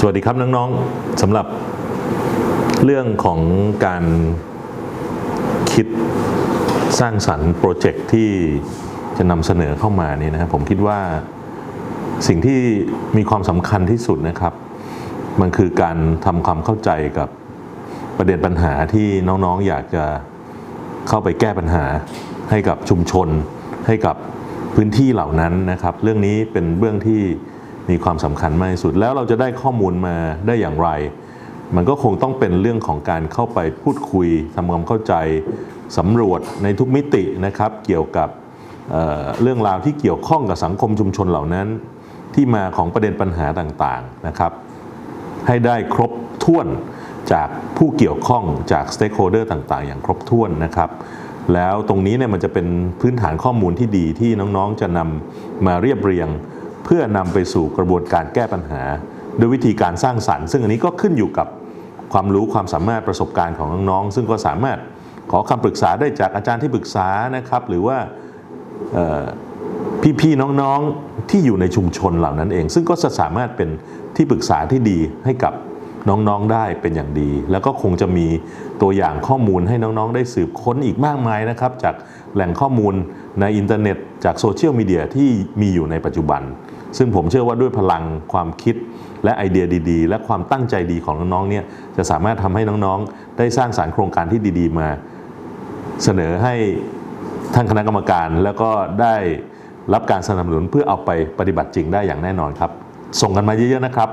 สวัสดีครับน้องๆสำหรับเรื่องของการคิดสร้างสรรค์โปรเจกต์ที่จะนำเสนอเข้ามานี่นะครับผมคิดว่าสิ่งที่มีความสำคัญที่สุดนะครับ มันคือการทำความเข้าใจกับประเด็นปัญหาที่น้องๆอยากจะเข้าไปแก้ปัญหาให้กับชุมชน ให้กับพื้นที่เหล่านั้นนะครับ เรื่องนี้เป็นเรื่องที่ มีความสำคัญมากที่สุด แล้วเราจะได้ข้อมูลมาได้อย่างไร มันก็คงต้องเป็นเรื่องของการเข้าไปพูดคุยทำความเข้าใจสำรวจในทุกมิตินะครับ เกี่ยวกับเเรื่องราวที่เกี่ยวข้องกับสังคมชุมชนเหล่านั้น ที่มาของประเด็นปัญหาต่างๆนะครับ ให้ได้ครบถ้วนจากผู้เกี่ยวข้องจากสเต็กโฮเดอร์ต่าง ๆ อย่างครบถ้วนนะครับ แล้วตรงนี้เนี่ยมันจะเป็นพื้นฐานข้อมูลที่ดีที่น้องๆจะนำมาเรียบเรียง เพื่อนำไปสู่กระบวนการแก้ปัญหาด้วยวิธีการสร้างสรรค์ ซึ่งอันนี้ก็ขึ้นอยู่กับความรู้ความสามารถประสบการณ์ของน้องๆซึ่งก็สามารถขอคำปรึกษาได้จากอาจารย์ที่ปรึกษานะครับ หรือว่าพี่ๆน้องๆที่อยู่ในชุมชนเหล่านั้นเอง ซึ่งก็จะสามารถเป็นที่ปรึกษาที่ดีให้กับน้องๆได้เป็นอย่างดี แล้วก็คงจะมีตัวอย่างข้อมูลให้น้องๆ ได้สืบค้นอีกมากมายนะครับ จากแหล่งข้อมูลในอินเทอร์เน็ต จากโซเชียลมีเดียที่มีอยู่ในปัจจุบัน ซึ่งผมเชื่อว่าด้วยพลังความคิดและไอเดียดีๆ และความตั้งใจดีของน้องๆเนี่ยจะสามารถทำให้น้องๆ ได้สร้างสารรค์โครงการที่ดีๆ มาเสนอให้ท่านคณะกรรมการแล้วก็ได้รับการสนับสนุนเพื่อเอาไปปฏิบัติจริงได้อย่างแน่นอนครับ ส่งกันมาเยอะๆนะครับ